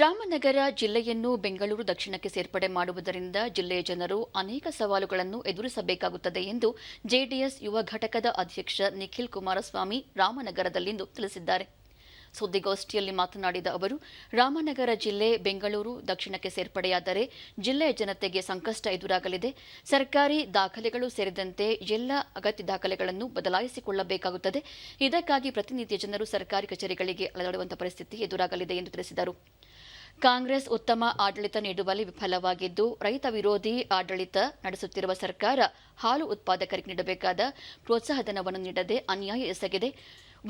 ರಾಮನಗರ ಜಿಲ್ಲೆಯನ್ನು ಬೆಂಗಳೂರು ದಕ್ಷಿಣಕ್ಕೆ ಸೇರ್ಪಡೆ ಮಾಡುವುದರಿಂದ ಜಿಲ್ಲೆಯ ಜನರು ಅನೇಕ ಸವಾಲುಗಳನ್ನು ಎದುರಿಸಬೇಕಾಗುತ್ತದೆ ಎಂದು ಜೆಡಿಎಸ್ ಯುವ ಘಟಕದ ಅಧ್ಯಕ್ಷ ನಿಖಿಲ್ ಕುಮಾರಸ್ವಾಮಿ ರಾಮನಗರದಲ್ಲಿಂದು ತಿಳಿಸಿದ್ದಾರೆ. ಸುದ್ದಿಗೋಷ್ಠಿಯಲ್ಲಿ ಮಾತನಾಡಿದ ಅವರು, ರಾಮನಗರ ಜಿಲ್ಲೆ ಬೆಂಗಳೂರು ದಕ್ಷಿಣಕ್ಕೆ ಸೇರ್ಪಡೆಯಾದರೆ ಜಿಲ್ಲೆಯ ಜನತೆಗೆ ಸಂಕಷ್ಟ ಎದುರಾಗಲಿದೆ. ಸರ್ಕಾರಿ ದಾಖಲೆಗಳು ಸೇರಿದಂತೆ ಎಲ್ಲ ಅಗತ್ಯ ದಾಖಲೆಗಳನ್ನು ಬದಲಾಯಿಸಿಕೊಳ್ಳಬೇಕಾಗುತ್ತದೆ. ಇದಕ್ಕಾಗಿ ಪ್ರತಿನಿತ್ಯ ಜನರು ಸರ್ಕಾರಿ ಕಚೇರಿಗಳಿಗೆ ಅಲೆದಾಡುವಂತಹ ಪರಿಸ್ಥಿತಿ ಎದುರಾಗಲಿದೆ ಎಂದು ತಿಳಿಸಿದರು. ಕಾಂಗ್ರೆಸ್ ಉತ್ತಮ ಆಡಳಿತ ನೀಡುವಲ್ಲಿ ವಿಫಲವಾಗಿದ್ದು, ರೈತ ವಿರೋಧಿ ಆಡಳಿತ ನಡೆಸುತ್ತಿರುವ ಸರ್ಕಾರ ಹಾಲು ಉತ್ಪಾದಕರಿಗೆ ನೀಡಬೇಕಾದ ಪ್ರೋತ್ಸಾಹಧನವನ್ನು ನೀಡದೆ ಅನ್ಯಾಯ ಎಸಗಿದೆ.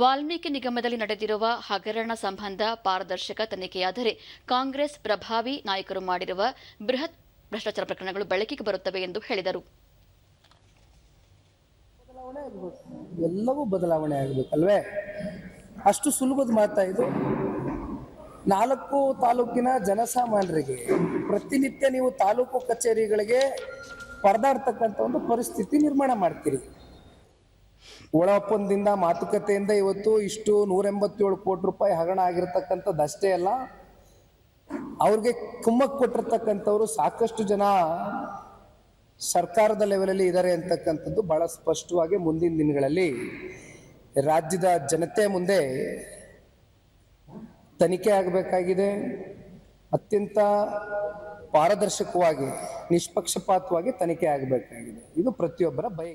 ವಾಲ್ಮೀಕಿ ನಿಗಮದಲ್ಲಿ ನಡೆದಿರುವ ಹಗರಣ ಸಂಬಂಧ ಪಾರದರ್ಶಕ ತನಿಖೆಯಾದರೆ ಕಾಂಗ್ರೆಸ್ ಪ್ರಭಾವಿ ನಾಯಕರು ಮಾಡಿರುವ ಬೃಹತ್ ಭ್ರಷ್ಟಾಚಾರ ಪ್ರಕರಣಗಳು ಬೆಳಕಿಗೆ ಬರುತ್ತವೆ ಎಂದು ಹೇಳಿದರು. ಎಲ್ಲವೂ ಬದಲಾವಣೆ ಆಗಬೇಕಲ್ವೇ? ಅಷ್ಟು ಸುಲಭದ ಮಾತಾ ಇದು ನಾಲ್ಕು ತಾಲೂಕಿನ ಜನಸಾಮಾನ್ಯರಿಗೆ ಪ್ರತಿನಿತ್ಯ ನೀವು ತಾಲೂಕು ಕಚೇರಿಗಳಿಗೆ ಪರದಾಡ್ತಕ್ಕಂಥ ಒಂದು ಪರಿಸ್ಥಿತಿ ನಿರ್ಮಾಣ ಮಾಡ್ತೀರಿ. ಒಳ ಮಾತುಕತೆಯಿಂದ ಇವತ್ತು ಇಷ್ಟು ನೂರ ಎಂಬತ್ತೇಳು ಕೋಟಿ ರೂಪಾಯಿ ಹಗರಣ ಆಗಿರ್ತಕ್ಕಂಥದ್ದು ಅಷ್ಟೇ ಅಲ್ಲ, ಅವ್ರಿಗೆ ಕುಮ್ಮಕ್ ಕೊಟ್ಟಿರ್ತಕ್ಕಂಥವ್ರು ಸಾಕಷ್ಟು ಜನ ಸರ್ಕಾರದ ಲೆವೆಲಲ್ಲಿ ಇದ್ದಾರೆ ಅಂತಕ್ಕಂಥದ್ದು ಬಹಳ ಸ್ಪಷ್ಟವಾಗಿ ಮುಂದಿನ ದಿನಗಳಲ್ಲಿ ರಾಜ್ಯದ ಜನತೆ ಮುಂದೆ ತನಿಖೆ ಆಗಬೇಕಾಗಿದೆ. ಅತ್ಯಂತ ಪಾರದರ್ಶಕವಾಗಿ ನಿಷ್ಪಕ್ಷಪಾತವಾಗಿ ತನಿಖೆ ಆಗಬೇಕಾಗಿದೆ. ಇದು ಪ್ರತಿಯೊಬ್ಬರ ಬಯಕೆ.